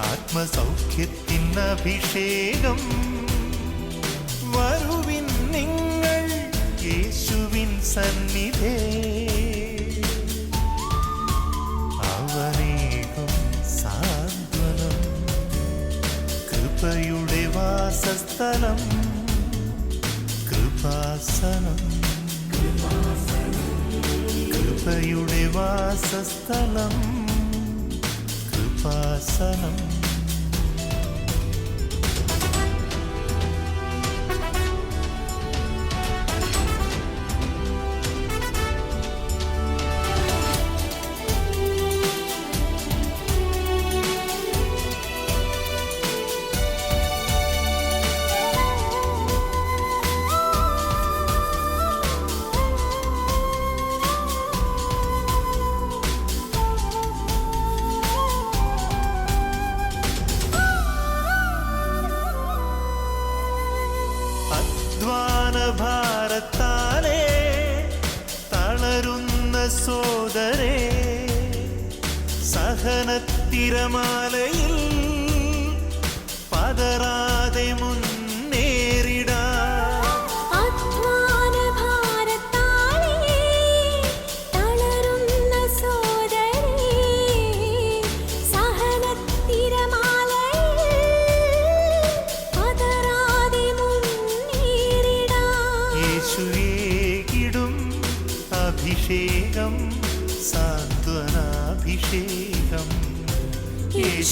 ആത്മസൗഖ്യത്തിന് അഭിഷേകം വരുവിൻ നിങ്ങൾ യേശുവിൻ സന്നിധേ. അവനേകും സാന്ത്വനം. കൃപയുടെ വാസസ്ഥലം. കൃപാസനം. കൃപയുടെ വാസസ്ഥലം. കൃപാസനം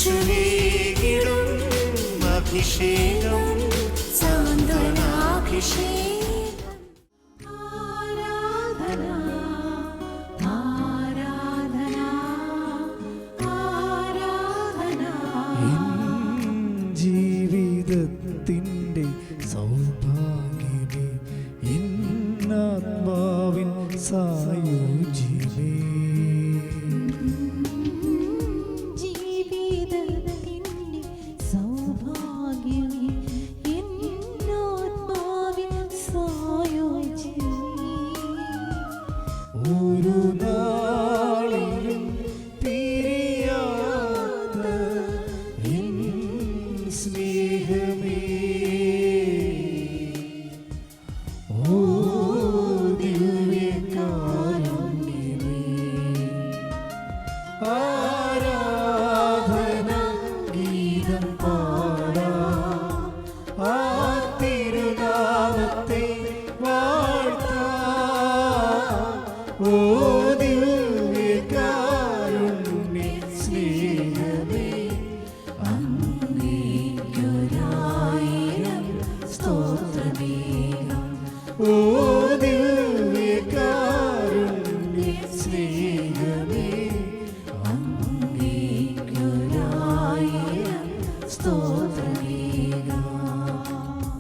യേശുവേകിടും അഭിഷേകം.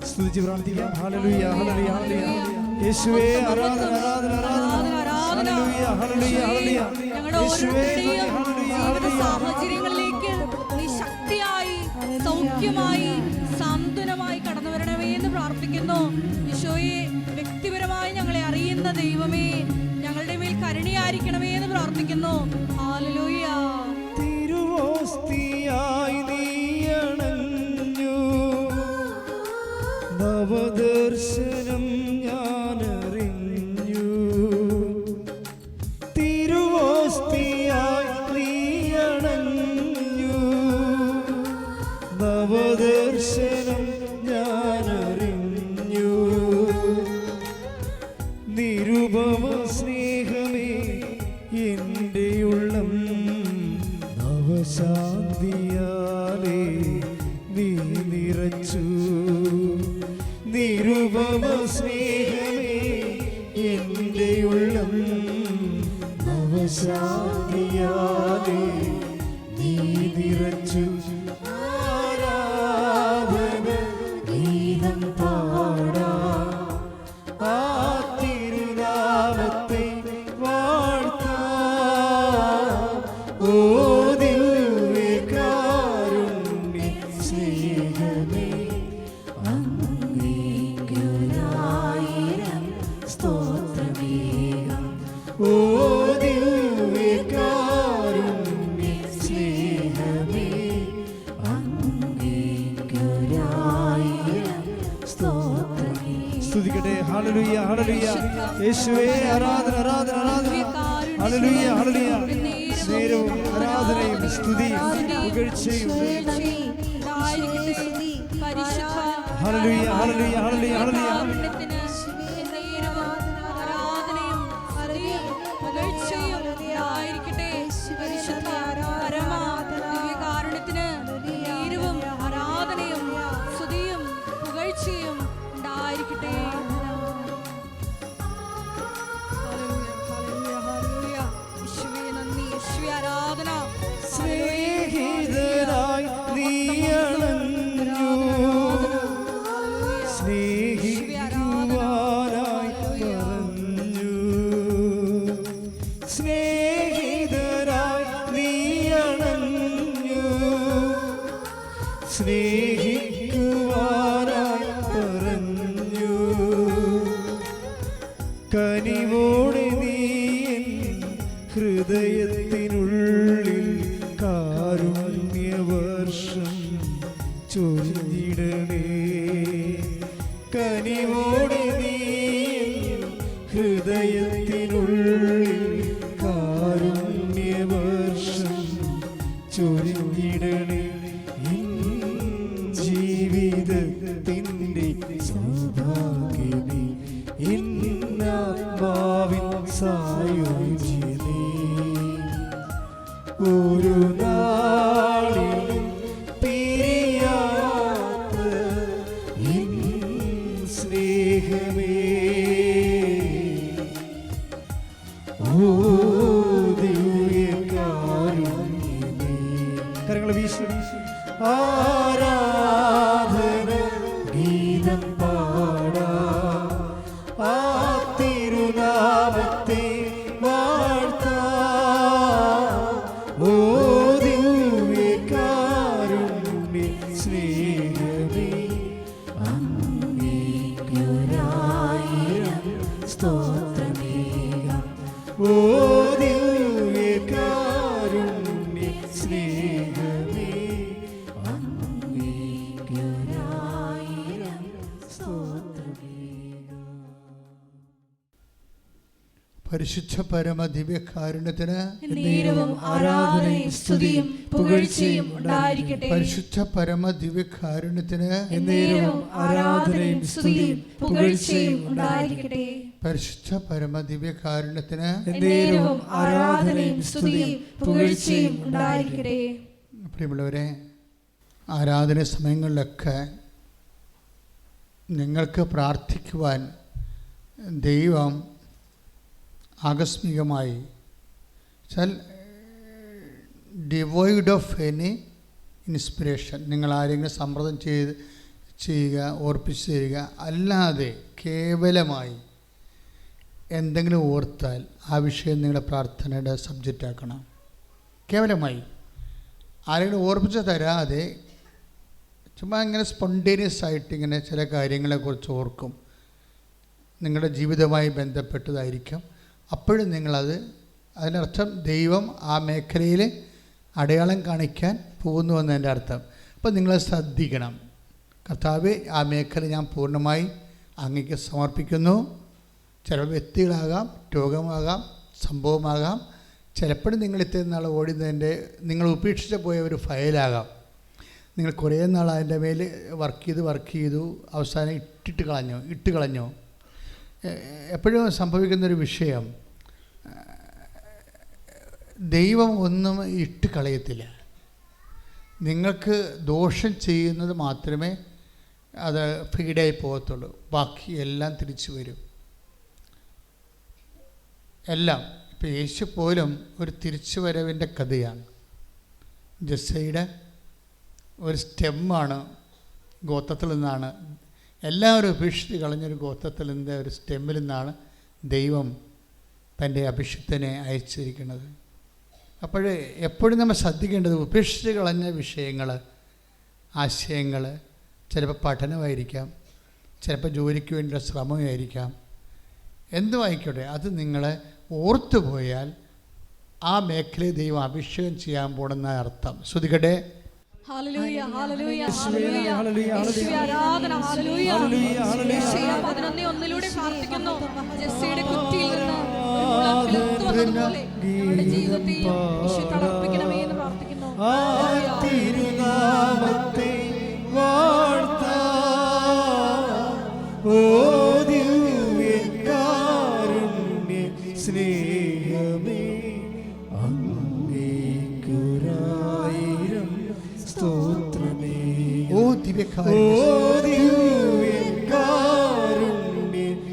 സ്തുതിച്ച് പ്രാർത്ഥിക്കാം. യേശുവേ ആരാധന ആരാധന ആരാധന. യേശുവേ സാഹചര്യങ്ങളിലേക്ക് നീ ശക്തിയായി സൗഖ്യമായി സാന്ത്വനമായി കടന്നു വരണമേ എന്ന് പ്രാർത്ഥിക്കുന്നു. ഈശോയെ വ്യക്തിപരമായി ഞങ്ങളെ അറിയുന്ന ദൈവമേ ഞങ്ങളുടെ മേൽ കരുണയായിരിക്കണമേ എന്ന് പ്രാർത്ഥിക്കുന്നു. തിരുവോസ്തിയായി നീയണഞ്ഞു. നവദർശനം ഞാനറിഞ്ഞു. തിരുവോസ്തിയായി നീയണഞ്ഞു. നവദർശനം യേശുവേ ആരാധന ആരാധന ആരാധന ഹല്ലേലൂയ ഹല്ലേലൂയ നേരവും ആരാധനയും സ്തുതിയും പുകഴ്ചയും. Hallelujah hallelujah hallelujah hallelujah The. ദിവ്യകാരുണ്യത്തിന് ആരാധനയും സ്തുതിയും പുകഴ്ചയും ഉണ്ടായിരിക്കട്ടെ. പരിശുദ്ധ പരമ ദിവ്യകാരുണ്യത്തിന് ആരാധനയും സ്തുതിയും പുകഴ്ചയും ഉണ്ടായിരിക്കട്ടെ. പരിശുദ്ധ പരമ ദിവ്യകാരുണ്യത്തിന് ആരാധനയും സ്തുതിയും പുകഴ്ചയും ഉണ്ടായിരിക്കട്ടെ. പ്രിയമുള്ളവരെ ആരാധന സമയങ്ങളിലൊക്കെ നിങ്ങൾക്ക് പ്രാർത്ഥിക്കുവാൻ ദൈവം ആകസ്മികമായി. വെച്ചാൽ ഡിവോയിഡ് ഓഫ് എനി ഇൻസ്പിറേഷൻ നിങ്ങൾ ആരെങ്കിലും സമ്മർദ്ദം ചെയ്ത് ചെയ്യുക ഓർപ്പിച്ച് തരിക. അല്ലാതെ കേവലമായി എന്തെങ്കിലും ഓർത്താൽ ആ വിഷയം നിങ്ങളുടെ പ്രാർത്ഥനയുടെ സബ്ജക്റ്റ് ആക്കണം. കേവലമായി. ആരെങ്കിലും ഓർപ്പിച്ച് തരാതെ ചുമ്മാ ഇങ്ങനെ സ്പോണ്ടേനിയസ് ആയിട്ട് ഇങ്ങനെ ചില കാര്യങ്ങളെക്കുറിച്ച് ഓർക്കും. നിങ്ങളുടെ ജീവിതവുമായി ബന്ധപ്പെട്ടതായിരിക്കും. അപ്പോഴും നിങ്ങളത് അതിനർത്ഥം ദൈവം ആ മേഖലയിൽ അടയാളം കാണിക്കാൻ പോകുന്നു എന്നതിന്റെ അർത്ഥം. അപ്പോൾ നിങ്ങൾ ശ്രദ്ധിക്കണം. കർത്താവ് ആ മേഖല ഞാൻ പൂർണമായി അങ്ങേക്ക് സമർപ്പിക്കുന്നു. ചില വ്യക്തികളാകാം രോഗമാകാം സംഭവമാകാം. ചിലപ്പോഴും നിങ്ങൾ ഇത്രയും നാൾ ഓടുന്നതിന്റെ നിങ്ങൾ ഉപേക്ഷിച്ച് പോയ ഒരു ഫയലാകാം. നിങ്ങൾ കുറേ നാൾ അതിന്റെ മേൽ വർക്ക് ചെയ്ത് വർക്ക് ചെയ്തു അവസാനം ഇട്ടിട്ട് കളഞ്ഞു ഇട്ട് കളഞ്ഞു. എപ്പോഴും സംഭവിക്കുന്നൊരു വിഷയം ദൈവം ഒന്നും ഇട്ട് കളയത്തില്ല. നിങ്ങൾക്ക് ദോഷം ചെയ്യുന്നത് മാത്രമേ അത് ഫീഡായി പോകത്തുള്ളൂ. ബാക്കി എല്ലാം തിരിച്ചു വരും. എല്ലാം ഇപ്പം യേശു പോലും ഒരു തിരിച്ചു വരവിന്റെ കഥയാണ്. ജസ്സയുടെ ഒരു സ്റ്റെമ്മാണ് ഗോത്രത്തിൽ നിന്നാണ് എല്ലാവരും ഉപേക്ഷിച്ച് കളഞ്ഞൊരു നിന്ന് ഒരു സ്റ്റെമ്മിൽ നിന്നാണ് ദൈവം തന്റെ അഭിഷിക്തനെ അയച്ചിരിക്കുന്നത്. അപ്പോൾ എപ്പോഴും നമ്മൾ ശ്രദ്ധിക്കേണ്ടത് ഉപേക്ഷിച്ച് കളഞ്ഞ വിഷയങ്ങൾ ആശയങ്ങൾ ചിലപ്പോൾ പഠനമായിരിക്കാം ചിലപ്പോൾ ജോലിക്ക് വേണ്ടിയുള്ള ശ്രമമായിരിക്കാം. എന്തു ആയിക്കോട്ടെ അത് നിങ്ങളെ ഓർത്തു പോയാൽ ആ മേഖലയിൽ ദൈവം അഭിഷേകം ചെയ്യാൻ പോണെന്ന അർത്ഥം. ശ്രുതികട്ടെ? പതിനൊന്നേ ഒന്നിലൂടെ പ്രാർത്ഥിക്കുന്നു. ജെസ്സിയുടെ കുറ്റിയിൽ നിന്ന് ജീവിതത്തിൽ തളർപ്പിക്കണമേ എന്ന് പ്രാർത്ഥിക്കുന്നു. സ്തോത്രമേ. ഓ ദിവ്യകാരുണ്യ.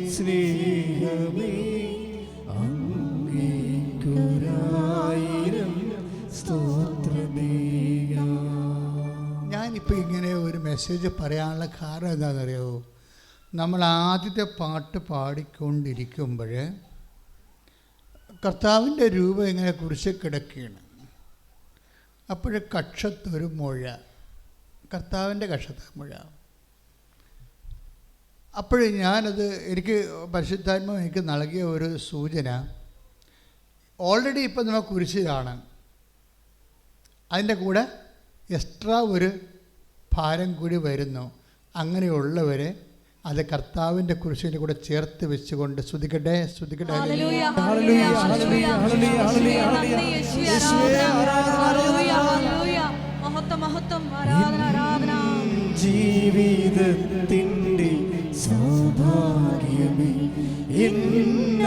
സ്നേഹമേ. അങ്ങേക്കുരായിരം സ്തോത്രമേ. ഞാനിപ്പോൾ ഇങ്ങനെ ഒരു മെസ്സേജ് പറയാനുള്ള കാരണം എന്താണെന്നറിയോ നമ്മൾ ആദ്യത്തെ പാട്ട് പാടിക്കൊണ്ടിരിക്കുമ്പോൾ കർത്താവിന്റെ രൂപം ഇങ്ങനെ കുറിച്ച് കിടക്കുകയാണ്. അപ്പോൾ കക്ഷത്തൊരു മുഴ. കർത്താവിന്റെ കക്ഷത്ത് മുഴ. അപ്പോൾ ഞാനത് എനിക്ക് പരിശുദ്ധാത്മ എനിക്ക് നൽകിയ ഒരു സൂചന. ഓൾറെഡി ഇപ്പം നമ്മൾ കുരിശിലാണ്. അതിന്റെ കൂടെ എക്സ്ട്രാ ഒരു ഭാരം കൂടി വരുന്നു. അങ്ങനെയുള്ളവരെ അത് കർത്താവിന്റെ കുരിശിന്റെ കൂടെ ചേർത്ത് വെച്ചുകൊണ്ട് സ്തുതിക്കട്ടെ സ്തുതിക്കട്ടെ. ജീവിതത്തിന്റെ സൗഭാഗ്യമേ ഹല്ലേലൂയ,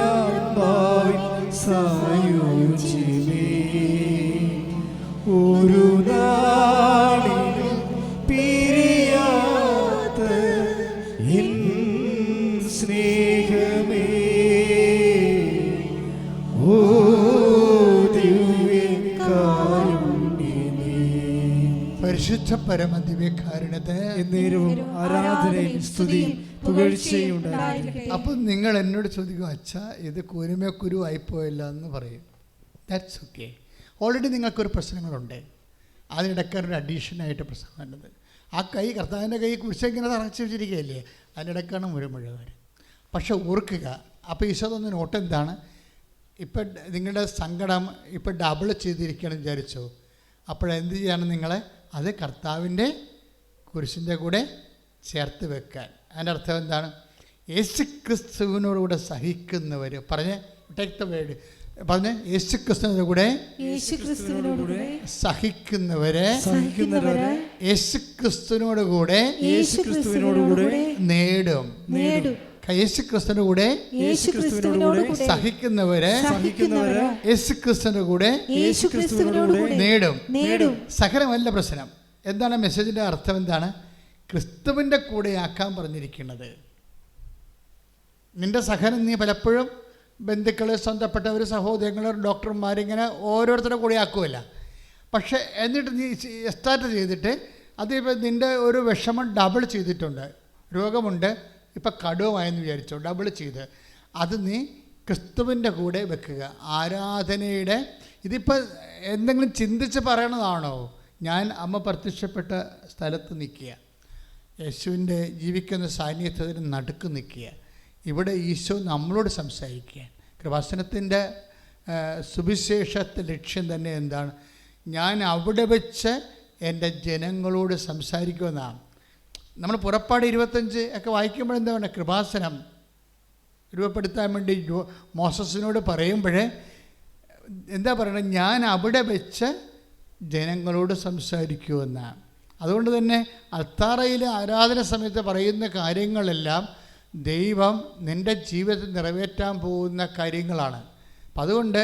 പരിശുദ്ധ പരമ ദിവ്യകാരുണ്യത്തെ എന്നേരവും ആരാധനയും സ്തുതിയും പുകഴ്ചയും അപ്പം നിങ്ങൾ എന്നോട് ചോദിക്കും അച്ഛ ഇത് കുരുമക്കുരു ആയിപ്പോയില്ല എന്ന് പറയും. ദാറ്റ്സ് ഓക്കെ ഓൾറെഡി നിങ്ങൾക്കൊരു പ്രശ്നങ്ങളുണ്ട്. അതിനിടയ്ക്കാണ് ഒരു അഡീഷനായിട്ട് പ്രശ്നം വന്നത് ആ കൈ കർത്താവിന്റെ കൈ കുറിച്ചിങ്ങനെ തറച്ചു വെച്ചിരിക്കുകയല്ലേ? അതിനിടയ്ക്കാണ് മുഴുവൻ. പക്ഷെ ഓർക്കുക അപ്പോൾ ഈശോ തന്ന നോട്ട് എന്താണ്? ഇപ്പം നിങ്ങളുടെ സങ്കടം ഇപ്പം ഡബിൾ ചെയ്തിരിക്കണം വിചാരിച്ചോ? അപ്പോഴെന്ത് ചെയ്യാണ് നിങ്ങളെ? അത് കർത്താവിന്റെ കുരിശിന്റെ കൂടെ ചേർത്ത് വെക്കാൻ. അതിന്റെ അർത്ഥം എന്താണ്? യേശു ക്രിസ്തുവിനോടുകൂടെ സഹിക്കുന്നവർ. പറഞ്ഞ് ടേക്ക് ദ വേർഡ് പറഞ്ഞ് യേശു ക്രിസ്തുവിനോട് കൂടെ സഹിക്കുന്നവരെ സഹിക്കുന്നവരെ യേശു ക്രിസ്തുവിനോട് കൂടെ യേശു ക്രിസ്തുവിനോട് കൂടെ നേടും. നേടും. യേശു ക്രിസ്തുവിന്റെ കൂടെ സഹിക്കുന്നവരെ സഹിക്കുന്നവരെ യേശു ക്രിസ്തുവിന്റെ കൂടെ നേടും. നേടും. സഹനമല്ല പ്രശ്നം. എന്താണ് മെസ്സേജിന്റെ അർത്ഥം എന്താണ്? ക്രിസ്തുവിന്റെ കൂടെയാക്കാൻ പറഞ്ഞിരിക്കുന്നത്. നിന്റെ സഹനം നീ പലപ്പോഴും ബന്ധുക്കൾ സ്വന്തപ്പെട്ടവർ സഹോദരങ്ങൾ ഡോക്ടർമാർ ഇങ്ങനെ ഓരോരുത്തരുടെ കൂടെ ആക്കുമല്ല പക്ഷേ എന്നിട്ട് നീ സ്റ്റാർട്ട് ചെയ്തിട്ട് അതിപ്പോൾ നിന്റെ ഒരു വിഷമം ഡബിൾ ചെയ്തിട്ടുണ്ട്. രോഗമുണ്ട് ഇപ്പം കടുവമായെന്ന് വിചാരിച്ചോ? ഡബിൾ ചെയ്ത്. അത് നീ ക്രിസ്തുവിന്റെ കൂടെ വെക്കുക. ആരാധനയുടെ ഇതിപ്പോൾ എന്തെങ്കിലും ചിന്തിച്ച് പറയണതാണോ? ഞാൻ അമ്മ പ്രത്യക്ഷപ്പെട്ട സ്ഥലത്ത് നിൽക്കുക. യേശുവിന്റെ ജീവിക്കുന്ന സാന്നിധ്യത്തിന് നടുക്ക് നിൽക്കുക. ഇവിടെ ഈശോ നമ്മളോട് സംസാരിക്കുക. കൃപാസനത്തിന്റെ സുവിശേഷത്തെ ലക്ഷ്യം തന്നെ എന്താണ്? ഞാൻ അവിടെ വെച്ച് എന്റെ ജനങ്ങളോട് സംസാരിക്കുമെന്നാണ്. നമ്മൾ പുറപ്പാട് ഇരുപത്തഞ്ച് ഒക്കെ വായിക്കുമ്പോൾ എന്താ പറയുക? കൃപാസനം. രൂപപ്പെടുത്താൻ വേണ്ടി മോസസിനോട് പറയുമ്പോഴേ എന്താ പറയുന്നത് ഞാൻ അവിടെ വെച്ച് ജനങ്ങളോട് സംസാരിക്കുമെന്നാണ് അതുകൊണ്ട് തന്നെ അത്താറയിലെ ആരാധന സമയത്ത് പറയുന്ന കാര്യങ്ങളെല്ലാം ദൈവം നിന്റെ ജീവിതത്തിൽ നിറവേറ്റാൻ പോകുന്ന കാര്യങ്ങളാണ്. അപ്പം അതുകൊണ്ട്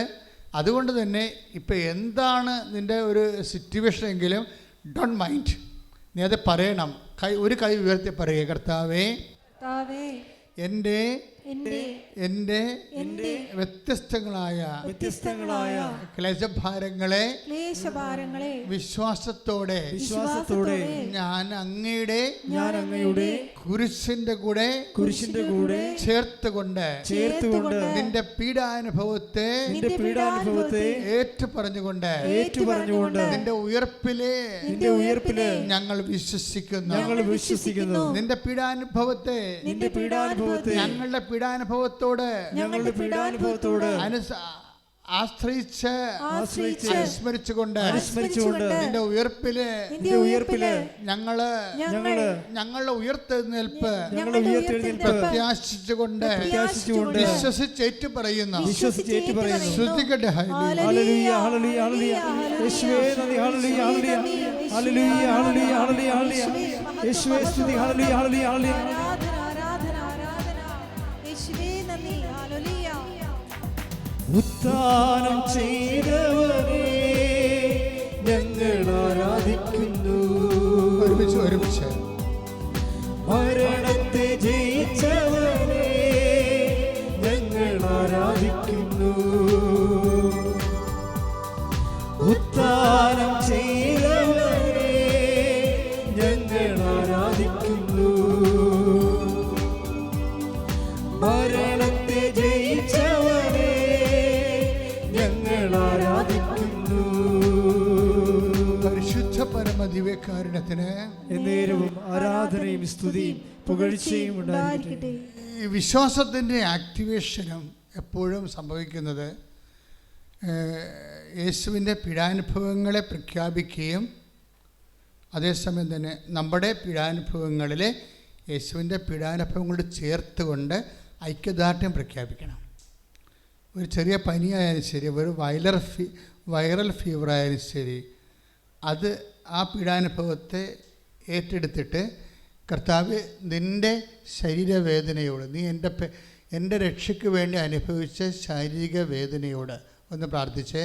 അതുകൊണ്ട് തന്നെ ഇപ്പം എന്താണ് നിന്റെ ഒരു സിറ്റുവേഷൻ എങ്കിലും ഡോണ്ട് മൈൻഡ് നീ അത് പറയണം. കൈ ഒരു കൈ ഉയർത്തി പറയുക കർത്താവേ കർത്താവേ എന്റെ എന്റെ എന്റെ എന്റെ വ്യത്യസ്തങ്ങളായ വ്യത്യസ്തങ്ങളായ ക്ലേശഭാരങ്ങളെ ക്ലേശഭാരങ്ങളെ വിശ്വാസത്തോടെ വിശ്വാസത്തോടെ ഞാൻ അങ്ങയുടെ ഞാൻ അങ്ങയുടെ കുരിശിന്റെ കൂടെ കുരിശിന്റെ കൂടെ ചേർത്തുകൊണ്ട് ചേർത്തുകൊണ്ട് നിന്റെ പീഡാനുഭവത്തെ നിന്റെ പീഡാനുഭവത്തെ ഏറ്റു പറഞ്ഞുകൊണ്ട് ഏറ്റു പറഞ്ഞുകൊണ്ട് നിന്റെ ഉയർപ്പിലെ നിന്റെ ഉയർപ്പിൽ ഞങ്ങൾ വിശ്വസിക്കുന്നു ഞങ്ങൾ വിശ്വസിക്കുന്നു നിന്റെ പീഡാനുഭവത്തെ നിന്റെ പീഡാനുഭവത്തെ ഞങ്ങളുടെ പീഡാനുഭവത്തോട് ഞങ്ങളുടെ പീഡാനുഭവത്തോട് ആശ്രയിച്ച് ആശ്രയിച്ച് അനുസ്മരിച്ചുകൊണ്ട് അനുസ്മരിച്ചുകൊണ്ട് നിന്റെ ഉയർപ്പിൽ നിന്റെ ഉയർപ്പിൽ ഞങ്ങൾ ഞങ്ങൾ ഞങ്ങളുടെ ഉയർത്തെഴുന്നേൽപ്പ് ഞങ്ങളുടെ ഉയർത്തെഴുന്നേൽപ്പ് പ്രത്യാശിച്ചുകൊണ്ട് പ്രത്യാശിച്ചുകൊണ്ട് വിശ്വസിച്ചേറ്റു പറയുന്ന വിശ്വസിച്ച് ഏറ്റു പറയുന്നു ശ്രുതികട്ടെ ഹല്ലേലൂയ. Hallelujah hallelujah. ഹല്ലേലൂയ. യേശുവേ നന്ദി hallelujah hallelujah. Hallelujah hallelujah hallelujah hallelujah. യേശുവേ സ്തുതി ഹല്ലേലൂയ ഹല്ലേലൂയ ഹല്ലേലൂയ. ഉത്ഥാനം ചെയ്തവരെ ഞങ്ങൾ ആരാധിക്കുന്നു. ഒരുമിച്ച് ഒരുമിച്ച്. മരണത്തെ ജയിച്ചവനെ പരമദിവ്യകാരുണ്യത്തിന് എന്നേരവും ആരാധനയും സ്തുതിയും പുകഴ്ചയും ഉണ്ടായിരിക്കട്ടെ. ഈ വിശ്വാസത്തിന്റെ ആക്ടിവേഷനും എപ്പോഴും സംഭവിക്കുന്നത് യേശുവിന്റെ പീഡാനുഭവങ്ങളെ പ്രഖ്യാപിക്കുകയും അതേസമയം തന്നെ നമ്മുടെ പീഡാനുഭവങ്ങളിലെ യേശുവിന്റെ പീഡാനുഭവങ്ങളോട് ചേർത്തുകൊണ്ട് ഐക്യദാർഢ്യം പ്രഖ്യാപിക്കണം. ഒരു ചെറിയ പനിയായാലും ശരി ഒരു വൈലർ ഫീ വൈറൽ ഫീവറായാലും ശരി അത് ആ പീഡാനുഭവത്തെ ഏറ്റെടുത്തിട്ട് കർത്താവ് നിന്റെ ശരീരവേദനയോട് നീ എന്റെ എന്റെ രക്ഷയ്ക്ക് വേണ്ടി അനുഭവിച്ച ശാരീരിക വേദനയോട് ഒന്ന് പ്രാർത്ഥിച്ചേ.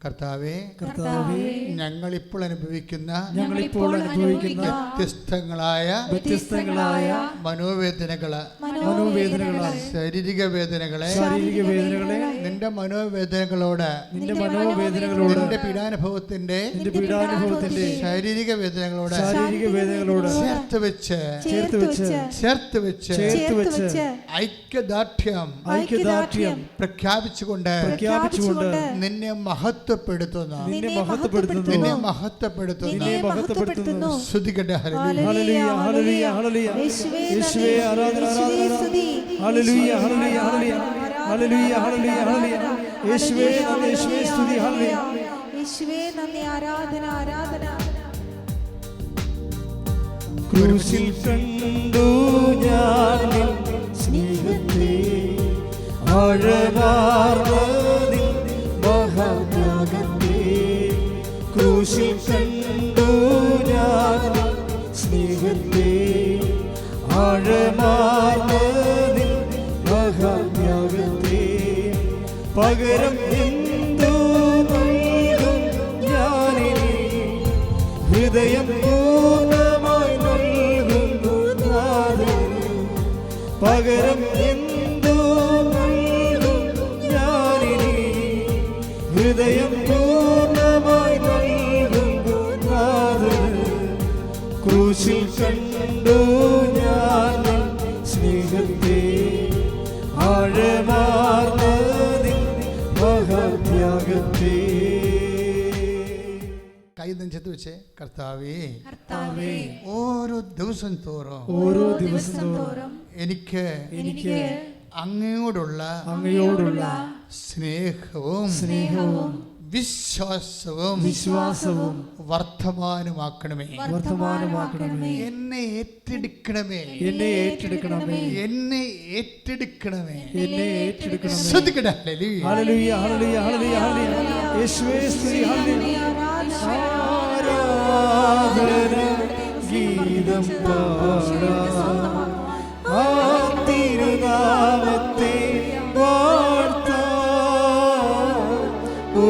കർത്താവേ കർത്താവേ ഞങ്ങളിപ്പോൾ അനുഭവിക്കുന്ന ഞങ്ങളിപ്പോൾ അനുഭവിക്കുന്ന വ്യത്യസ്തങ്ങളായ വ്യത്യസ്തങ്ങളായ മനോവേദനകൾ മനോവേദനകൾ ശാരീരിക വേദനകളെ ശാരീരിക വേദനകളെ നിന്റെ മനോവേദനകളോട് നിന്റെ മനോവേദനകളോട് നിന്റെ പീഡാനുഭവത്തിന്റെ നിന്റെ പീഡാനുഭവത്തിന്റെ ശാരീരിക വേദനകളോട് ശാരീരിക വേദനകളോട് ചേർത്ത് വെച്ച് ചേർത്ത് വെച്ച് ചേർത്ത് വെച്ച് ചേർത്ത് വെച്ച് ഐക്യദാർഢ്യം ഐക്യദാർഢ്യം പ്രഖ്യാപിച്ചുകൊണ്ട് പ്രഖ്യാപിച്ചുകൊണ്ട് നിന്നെ മഹത്വപ്പെടുത്തുന്ന. നിന്നെ മഹത്വപ്പെടുത്തുന്നു. നിന്നെ മഹത്വപ്പെടുത്തുന്ന. നിന്നെ മഹത്വപ്പെടുത്തുന്നു. ശ്രുതികട്ടെ ഹല്ലേലൂയ. ഹല്ലേലൂയ ഹല്ലേലൂയ ഹല്ലേലൂയ യേശുവേ ആരാധന ആരാധന hallelujah hallelujah hallelujah. Hallelujah hallelujah hallelujah യേശുവേ നന്ദി. യേശുവേ സ്തുതി ഹല്ലേലൂയ. യേശുവേ നന്ദി. ആരാധന ആരാധന. ക്രൂശിൽ കണ്ടു ഞാൻ നിൻ സ്നേഹത്തെ ആഴമാർന്ന നിൻ മഹാത്യാഗത്തെ പകരം കൈ വെച്ചേ കർത്താവേ കർത്താവേ ഓരോ ദിവസം തോറും ഓരോ ദിവസം തോറും എനിക്ക് എനിക്ക് അങ്ങയോടുള്ള അങ്ങയോടുള്ള സ്നേഹവും സ്നേഹവും വിശ്വാസവും വിശ്വാസവും വർത്തമാനമാക്കണമേ. വർത്തമാനമാക്കണമേ. എന്നെ ഏറ്റെടുക്കണമേ. എന്നെ ഏറ്റെടുക്കണമേ. എന്നെ ഏറ്റെടുക്കണമേ. എന്നെ ഏറ്റെടുക്കണമേ. ശ്രദ്ധിക്കട്ടെ. ഹല്ലേലൂയ. ഹല്ലേലൂയ ഹല്ലേലൂയ ഹല്ലേലൂയ യേശുവേ സ്തുതി ഹല്ലേലൂയ. ആരാധന ഗീതം പാടാം. ആ തിരുനാമത്തെ വാഴ്ത്താം. ഓ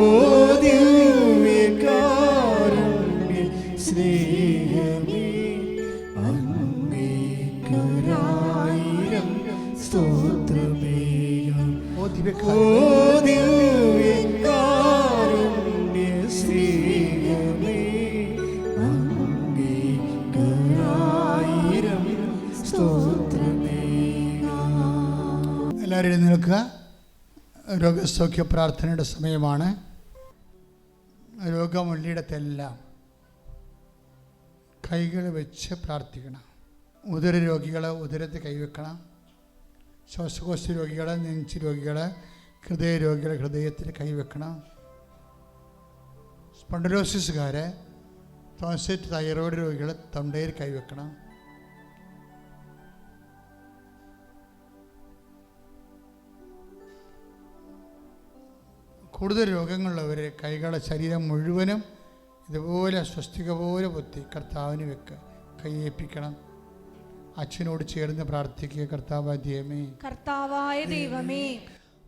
ദിവ്യകാരുണ്യ സ്നേഹമേ അങ്ങേക്കൊരായിരം സ്തോത്രമേകം ഓ ദിവ്യകാരുണ്യ. രോഗസൗഖ്യ പ്രാർത്ഥനയുടെ സമയമാണ് രോഗമുള്ളിടത്തെല്ലാം കൈകൾ വെച്ച് പ്രാർത്ഥിക്കണം. ഉദര രോഗികൾ ഉദരത്ത് കൈവെക്കണം ശ്വാസകോശ രോഗികൾ നെഞ്ച് രോഗികൾ ഹൃദയ രോഗികളെ ഹൃദയത്തിൽ കൈവെക്കണം സ്പണ്ടലോസിസുകാരെ തോസെറ്റ് തൈറോയ്ഡ് രോഗികളെ തൊണ്ടയിൽ കൈവെക്കണം കൂടുതൽ രോഗങ്ങളുള്ളവർ കൈകളെ ശരീരം മുഴുവനും ഇതുപോലെ സ്വസ്തിക പോലെ പൊത്തി കർത്താവിന് വെക്കുക. കൈയേപ്പിക്കണം അച്ഛനോട് ചേർന്ന് പ്രാർത്ഥിക്കുക. കർത്താവ് ദൈവമേ. കർത്താവായ ദൈവമേ.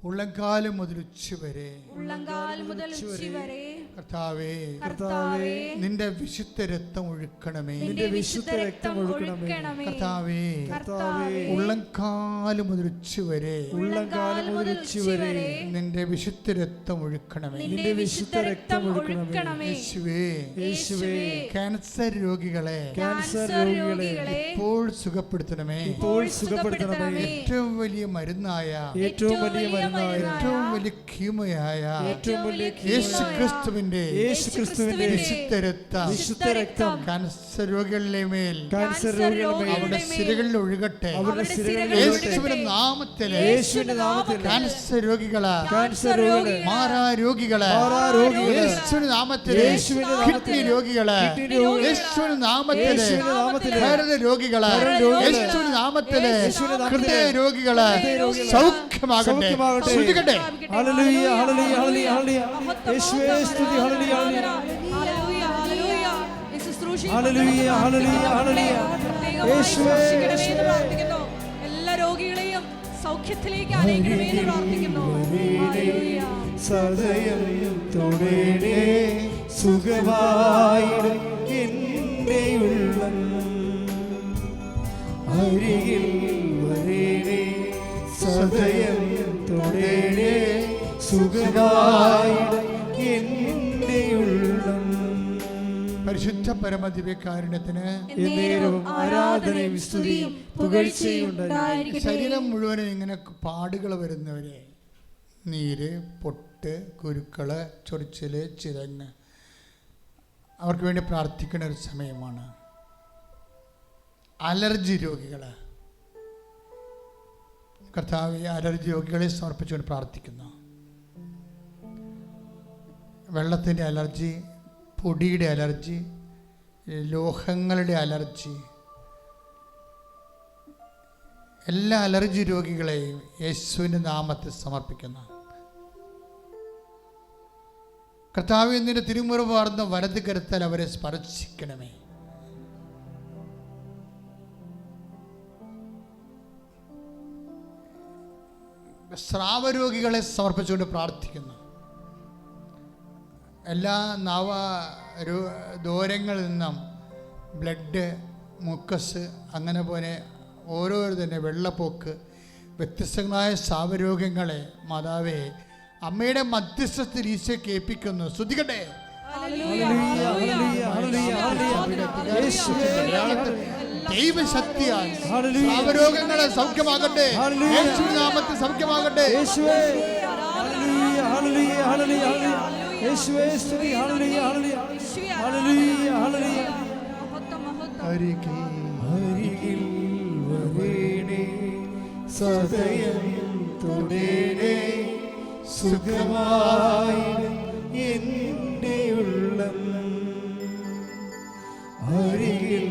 ഉള്ളംകാലം മുതൽ ഉച്ച വരെ. ഉള്ളങ്കാൽ മുതൽ ഉച്ചി വരെ. കർത്താവേ കർത്താവേ നിന്റെ വിശുദ്ധ രക്തം ഒഴുക്കണമേ. നിന്റെ വിശുദ്ധ രക്തം ഒഴുക്കണമേ. കർത്താവേ കർത്താവേ ഉള്ളംകാലം മുതൽ ഉച്ചവരെ ഉള്ളങ്കാലം മുതൽ ഉച്ചവരെ നിന്റെ വിശുദ്ധ രക്തം ഒഴുക്കണമേ. നിന്റെ വിശുദ്ധ രക്തം ഒഴുക്കണമേ. യേശുവേ യേശുവേ. ക്യാൻസർ രോഗികളെ. ക്യാൻസർ രോഗികളെ. ഇപ്പോൾ സുഖപ്പെടുത്തണമേ. ഇപ്പോൾ സുഖപ്പെടുത്തണമേ. ഏറ്റവും വലിയ മരുന്നായ ഏറ്റവും വലിയ ഏറ്റവും വലിയ കീമയായ ഏറ്റവും വലിയ യേശു ക്രിസ്തുവിന്റെ യേശു ക്രിസ്തുവിന്റെ വിശുദ്ധ രക്തം. വിശുദ്ധ രക്തം. ക്യാൻസർ രോഗികളുടെ മേൽ. കാൻസർ രോഗികളുടെ മേൽ. അവരുടെ സിരകളിൽ ഒഴുകട്ടെ. അവരുടെ സിരകളിൽ യേശുവിന്റെ നാമത്തിൽ യേശുവിന്റെ നാമത്തിൽ ക്യാൻസർ രോഗികൾ. കാൻസർ രോഗികളെ. മാറാ രോഗികൾ. മാറാ രോഗികൾ. യേശുവിന്റെ നാമത്തിൽ യേശുവിന്റെ കിഡ്നി രോഗികൾ. യേശുവിന്റെ യേശുവിന്റെ ഹൃദയ സൗഖ്യമാകട്ടെ. ശ്രദ്ധിക്കട്ടെ. Hallelujah hallelujah hallelujah hallelujah. യേശുവേ സ്തുതി hallelujah hallelujah. Hallelujah hallelujah. Hallelujah hallelujah hallelujah. യേശുവേ പ്രാർത്ഥിക്കുന്നു. എല്ലാ രോഗികളെയും സൗഖ്യത്തിലേക്ക് അനയിക്കണമേ എന്ന് പ്രാർത്ഥിക്കുന്നു. ഹല്ലേലൂയ. സദയം തൊടേണേ സുഖമായിടും എന്റെ ഉള്ളം. അരികിൽ വരേ സദയം തൊടേണേ സുഖമായിടും എന്റെ ഉള്ളം പരിശുദ്ധ പരമദിവ്യകാരുണ്യത്തിന് ആരാധനയും സ്തുതിയും പുകഴ്ചയും. ശരീരം മുഴുവനും ഇങ്ങനെ പാടുകൾ വരുന്നവരെ നീര് പൊട്ട് കുരുക്കൾ ചൊറിച്ചിൽ ചിരങ്ങ് അവർക്ക് വേണ്ടി പ്രാർത്ഥിക്കുന്ന ഒരു സമയമാണ് അലർജി രോഗികൾ കർത്താവ് അലർജി രോഗികളെ സമർപ്പിച്ചുകൊണ്ട് പ്രാർത്ഥിക്കുന്നു. വെള്ളത്തിന്റെ അലർജി പൊടിയുടെ അലർജി ലോഹങ്ങളുടെ അലർജി എല്ലാ അലർജി രോഗികളെയും യേശുവിന്റെ നാമത്തിൽ സമർപ്പിക്കുന്നു. കർത്താവ് നിന്റെ തിരുമുറിവ് വാർന്ന വലത് കരുത്താൽ അവരെ സ്പർശിക്കണമേ. സ്രാവരോഗികളെ സമർപ്പിച്ചുകൊണ്ട് പ്രാർത്ഥിക്കുന്നു. എല്ലാ നവ രോ- ദൂരങ്ങളിൽ നിന്നും ബ്ലഡ് മുക്കസ് അങ്ങനെ പോലെ ഓരോരുത്തരുടെ തന്നെ വെള്ളപ്പൊക്ക് വ്യത്യസ്തങ്ങളായ സാവരോഗ്യങ്ങളെ മാതാവേ അമ്മയുടെ മധ്യസ്ഥത്തിൽ ഈശോ കേൾപ്പിക്കുന്നു. ശ്രുതികട്ടെ ദൈവശക്തിയാൽ ഹല്ലേലൂയ. സാവരോഗങ്ങളെ സൗഖ്യമാകട്ടെ. നാമത്തിൽ സൗഖ്യമാകട്ടെ. യേശുവേ. Hallelujah hallelujah hallelujah. ഹല്ലേലൂയ യേശുവേ സ്തുതി. Hallelujah hallelujah. Hallelujah hallelujah. മഹത്വം മഹത്വം അരികെ അരികിൽ വരേണേ സദയം തൊടേണേ സുഖമായി എന്റെ ഉള്ളം. അരികിൽ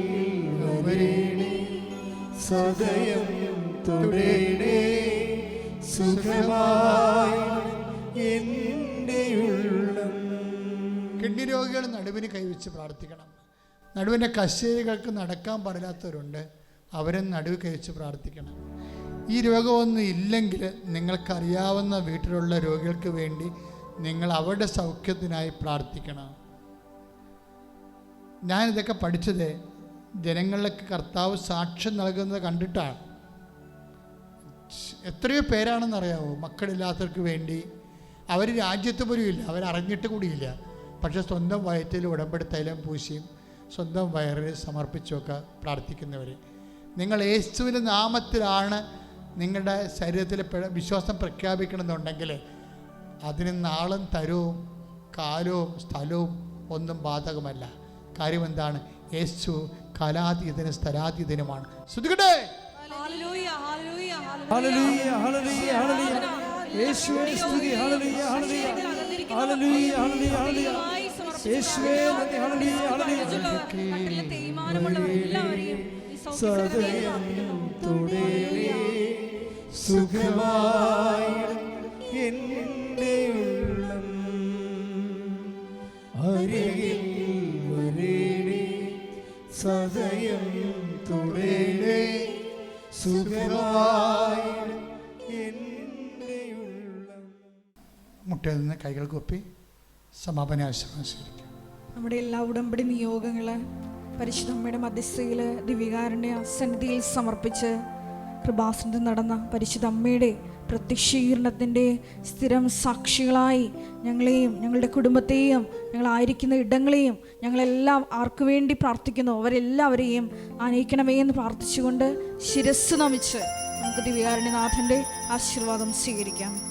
സുഖമായി ഉള്ളം. കിഡ്നി രോഗികൾ നടുവിന് കൈവച്ച് പ്രാർത്ഥിക്കണം. നടുവിന്റെ കശേരികൾക്ക് നടക്കാൻ പാടില്ലാത്തവരുണ്ട്. അവരും നടുവ് കൈവച്ച് പ്രാർത്ഥിക്കണം. ഈ രോഗമൊന്നും ഇല്ലെങ്കിൽ നിങ്ങൾക്കറിയാവുന്ന വീട്ടിലുള്ള രോഗികൾക്ക് വേണ്ടി നിങ്ങൾ അവരുടെ സൗഖ്യത്തിനായി പ്രാർത്ഥിക്കണം. ഞാനിതൊക്കെ പഠിച്ചത് ജനങ്ങളിലേക്ക് കർത്താവ് സാക്ഷ്യം നൽകുന്നത് കണ്ടിട്ടാണ്. എത്രയോ പേരാണെന്നറിയാമോ മക്കളില്ലാത്തവർക്ക് വേണ്ടി. അവർ രാജ്യത്ത് പോലും ഇല്ല. അവരറിഞ്ഞിട്ട് കൂടിയില്ല പക്ഷെ സ്വന്തം വയറ്റിൽ ഉടമ്പടി തൈലം പൂശിയും സ്വന്തം വയറിൽ സമർപ്പിച്ചുമൊക്കെ പ്രാർത്ഥിക്കുന്നവർ നിങ്ങൾ യേശുവിന്റെ നാമത്തിലാണ് നിങ്ങളുടെ ശരീരത്തിൽ വിശ്വാസം പ്രഖ്യാപിക്കണമെന്നുണ്ടെങ്കിൽ അതിന് നാളും തരവും കാലവും സ്ഥലവും ഒന്നും ബാധകമല്ല. കാര്യം എന്താണ്? യേശു കാലാതീതനും സ്ഥലാതീതനുമാണ്. സദയം തുടരെ സുഖമായി എന്റെ ഉള്ളം അരികിൽ സദയം തുടരേ. സുഖമായി എന്റെ ഉള്ളം മുട്ടയിൽ നിന്ന് കൈകൾ കൊപ്പി സമാപന ആശ്രമം സ്വീകരിക്കും. നമ്മുടെ എല്ലാ ഉടമ്പടി നിയോഗങ്ങൾ പരിശുദ്ധമ്മയുടെ മധ്യസ്ഥയിൽ ദിവികാരന്റെ സന്നിധിയിൽ സമർപ്പിച്ച് കൃപാസനത്തിൽ നടന്ന പരിശുദ്ധ അമ്മയുടെ പ്രത്യക്ഷീകരണത്തിന്റെ സ്ഥിരം സാക്ഷികളായി ഞങ്ങളെയും ഞങ്ങളുടെ കുടുംബത്തെയും ഞങ്ങളായിരിക്കുന്ന ഇടങ്ങളെയും ഞങ്ങളെല്ലാം ആർക്കു വേണ്ടി പ്രാർത്ഥിക്കുന്നു. അവരെല്ലാവരെയും അനയിക്കണമേ എന്ന് പ്രാർത്ഥിച്ചുകൊണ്ട് ശിരസ് നമിച്ച് നമുക്ക് ദിവ്യാരണ്യനാഥന്റെ ആശീർവാദം സ്വീകരിക്കാം.